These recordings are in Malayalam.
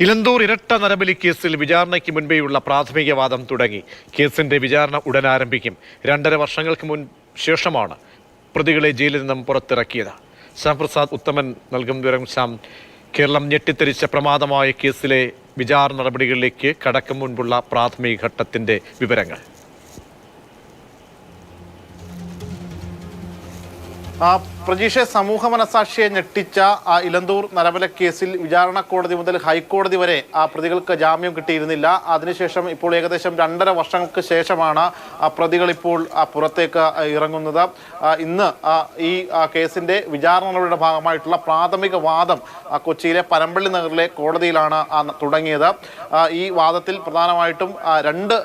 ഇലന്തൂർ ഇരട്ട നരബലി കേസിൽ വിചാരണയ്ക്ക് മുൻപേയുള്ള പ്രാഥമിക വാദം തുടങ്ങി. കേസിന്റെ വിചാരണ ഉടൻ ആരംഭിക്കും. രണ്ടര വർഷങ്ങൾക്ക് മുൻ ശേഷമാണ് പ്രതികളെ ജയിലിൽ നിന്നും പുറത്തിറക്കിയത്. ശ്യാംപ്രസാദ് ഉത്തമൻ നൽകും വിവരം. ശ്യാം കേരളം ഞെട്ടിത്തെരിച്ച പ്രമാദമായ കേസിലെ വിചാരണ നടപടികളിലേക്ക് കടക്കും മുൻപുള്ള പ്രാഥമിക ഘട്ടത്തിന്റെ വിവരങ്ങൾ. പ്രജീഷെ സമൂഹ മനസാക്ഷിയെ ഞെട്ടിച്ച ആ ഇലന്തൂർ നരബല കേസിൽ വിചാരണ കോടതി മുതൽ ഹൈക്കോടതി വരെ ആ പ്രതികൾക്ക് ജാമ്യം കിട്ടിയിരുന്നില്ല. അതിനുശേഷം ഇപ്പോൾ ഏകദേശം രണ്ടര വർഷങ്ങൾക്ക് ശേഷമാണ് ആ പ്രതികൾ ഇപ്പോൾ പുറത്തേക്ക് ഇറങ്ങുന്നത്. ഇന്ന് ഈ കേസിന്റെ കേസിന്റെ വിചാരണ ഭാഗമായിട്ടുള്ള പ്രാഥമിക വാദം കൊച്ചിയിലെ പനമ്പള്ളി നഗറിലെ കോടതിയിലാണ് തുടങ്ങിയത്. ഈ വാദത്തിൽ പ്രധാനമായിട്ടും രണ്ട്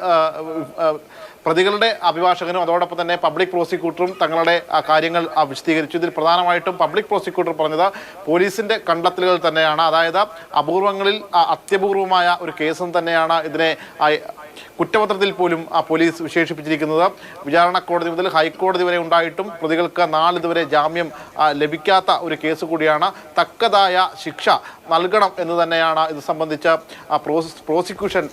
പ്രതികളുടെ അഭിഭാഷകനും അതോടൊപ്പം തന്നെ പബ്ലിക് പ്രോസിക്യൂട്ടറും തങ്ങളുടെ കാര്യങ്ങൾ വിശദീകരിച്ചു. ഇതിൽ പ്രധാനമായിട്ടും പബ്ലിക് പ്രോസിക്യൂട്ടർ പറഞ്ഞത് പോലീസിന്റെ കണ്ടെത്തലുകൾ തന്നെയാണ്. അതായത് അപൂർവങ്ങളിൽ അത്യപൂർവമായ ഒരു കേസും തന്നെയാണ് ഇതിനെ കുറ്റപത്രത്തിൽ പോലും ആ പോലീസ് വിശേഷിപ്പിച്ചിരിക്കുന്നത് വിചാരണ കോടതി മുതൽ ഹൈക്കോടതി വരെ ഉണ്ടായിട്ടും പ്രതികൾക്ക് നാളിതുവരെ ജാമ്യം ലഭിക്കാത്ത ഒരു കേസ് കൂടിയാണ്. തക്കതായ ശിക്ഷ നൽകണം എന്ന് തന്നെയാണ് ഇത് സംബന്ധിച്ച് ആ, പ്രോസ് പ്രോസിക്യൂഷൻ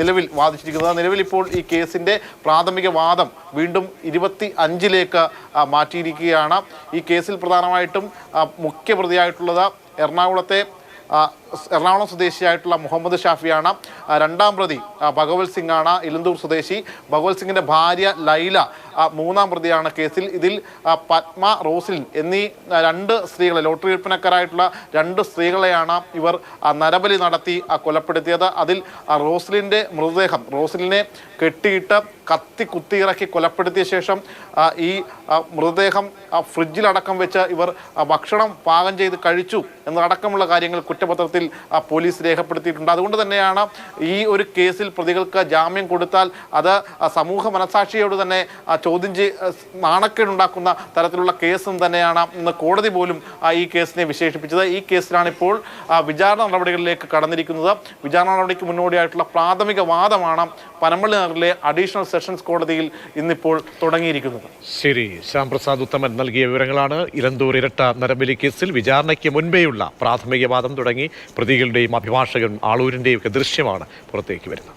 നിലവിൽ വാദിച്ചിരിക്കുന്നത്. നിലവിൽ ഇപ്പോൾ ഈ കേസിന്റെ പ്രാഥമിക വാദം വീണ്ടും ഇരുപത്തി അഞ്ചിലേക്ക് മാറ്റിയിരിക്കുകയാണ്. ഈ കേസിൽ പ്രധാനമായിട്ടും മുഖ്യപ്രതിയായിട്ടുള്ളത് എറണാകുളത്തെ എറണാകുളം സ്വദേശിയായിട്ടുള്ള മുഹമ്മദ് ഷാഫിയാണ്. രണ്ടാം പ്രതി ഭഗവത് സിംഗ് ആണ് ഇലന്തൂർ സ്വദേശി. ഭഗവത് സിംഗിന്റെ ഭാര്യ ലൈല മൂന്നാം പ്രതിയാണ് കേസിൽ. ഇതിൽ പത്മ റോസിൽ എന്നീ രണ്ട് സ്ത്രീകളെ ലോട്ടറി വിൽപ്പനക്കാരായിട്ടുള്ള രണ്ട് സ്ത്രീകളെയാണ് ഇവർ നരബലി നടത്തി കൊലപ്പെടുത്തിയത്. അതിൽ റോസിലിന്റെ മൃതദേഹം റോസ്ലിനെ കെട്ടിയിട്ട് കത്തി കുത്തിയിറക്കി കൊലപ്പെടുത്തിയ ശേഷം ഈ മൃതദേഹം ഫ്രിഡ്ജിലടക്കം വെച്ച് ഇവർ ഭക്ഷണം പാകം ചെയ്ത് കഴിച്ചു എന്നതടക്കമുള്ള കാര്യങ്ങൾ കുറ്റപത്രത്തിൽ പോലീസ് രേഖപ്പെടുത്തിയിട്ടുണ്ട്. അതുകൊണ്ട് തന്നെയാണ് ഈ ഒരു കേസിൽ പ്രതികൾക്ക് ജാമ്യം കൊടുത്താൽ അത് സമൂഹ മനസാക്ഷിയോട് തന്നെ ചോദ്യം ചെയ് നാണക്കേടുണ്ടാക്കുന്ന തരത്തിലുള്ള കേസും തന്നെയാണ് ഇന്ന് കോടതി പോലും ഈ കേസിനെ വിശേഷിപ്പിച്ചത്. ഈ കേസിലാണ് ഇപ്പോൾ വിചാരണ നടപടികളിലേക്ക് കടന്നിരിക്കുന്നത്. വിചാരണ നടപടിക്ക് മുന്നോടിയായിട്ടുള്ള പ്രാഥമിക വാദമാണ് പനമ്പള്ളി നഗറിലെ അഡീഷണൽ സെഷൻസ് കോടതിയിൽ ഇന്നിപ്പോൾ തുടങ്ങിയിരിക്കുന്നത്. ശരി ശ്യാംപ്രസാദ് ഉത്തമൻ നൽകിയ വിവരങ്ങളാണ്. ഇരന്തൂർ ഇരട്ട നരബലി കേസിൽ വിചാരണയ്ക്ക് മുൻപേയുള്ള പ്രാഥമിക വാദം തുടങ്ങി പ്രതികളുടെയും അഭിഭാഷകൻ ആളൂരിന്റെയും ഒക്കെ ദൃശ്യമാണ് പുറത്തേക്ക് വരുന്നത്.